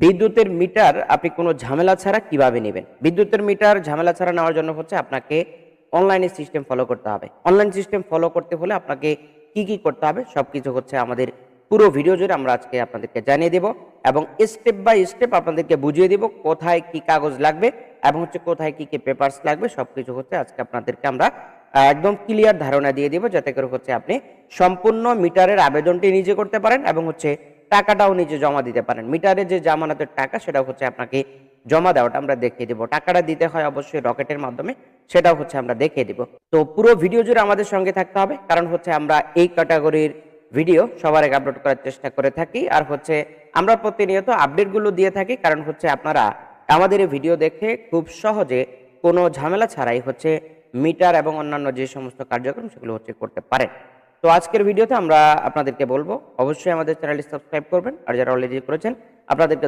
বিদ্যুতের মিটার আপনি কোনো ঝামেলা ছাড়া কীভাবে নেবেন? বিদ্যুতের মিটার ঝামেলা ছাড়া নেওয়ার জন্য হচ্ছে আপনাকে অনলাইনে সিস্টেম ফলো করতে হবে। অনলাইন সিস্টেম ফলো করতে হলে আপনাকে কি কি করতে হবে সব কিছু হচ্ছে আমাদের পুরো ভিডিও জুড়ে আমরা আজকে আপনাদেরকে জানিয়ে দেব এবং স্টেপ বাই স্টেপ আপনাদেরকে বুঝিয়ে দেব কোথায় কি কাগজ লাগবে এবং হচ্ছে কোথায় কি কি পেপারস লাগবে সবকিছু হচ্ছে আজকে আপনাদেরকে আমরা একদম ক্লিয়ার ধারণা দিয়ে দিব যাতে করে হচ্ছে আপনি সম্পূর্ণ মিটারের আবেদনটি নিজে করতে পারেন এবং হচ্ছে টাকাটাও নিজে জমা দিতে পারেন। মিটারে যে জামানতের টাকা, সেটা হচ্ছে আপনাকে জমা দেওয়াটা আমরা দেখিয়ে দিব। টাকাটা দিতে হয় অবশ্যই রকেটের মাধ্যমে সেটাও হচ্ছে আমরা দেখিয়ে দিব। তো পুরো ভিডিও জুড়ে আমাদের সঙ্গে থাকতে হবে, কারণ হচ্ছে আমরা এই ক্যাটাগরির ভিডিও সবার আগে আপলোড করার চেষ্টা করে থাকি। আর হচ্ছে আমরা প্রতিনিয়ত আপডেটগুলো দিয়ে থাকি, কারণ হচ্ছে আপনারা আমাদের এই ভিডিও দেখে খুব সহজে কোনো ঝামেলা ছাড়াই হচ্ছে মিটার এবং অন্যান্য যে সমস্ত কার্যক্রম, সেগুলো হচ্ছে করতে পারেন। তো আজকের ভিডিওতে আমরা আপনাদেরকে বলব, অবশ্যই আমাদের চ্যানেলটি সাবস্ক্রাইব করবেন। আর যারা অলরেডি করেছেন, আপনাদেরকে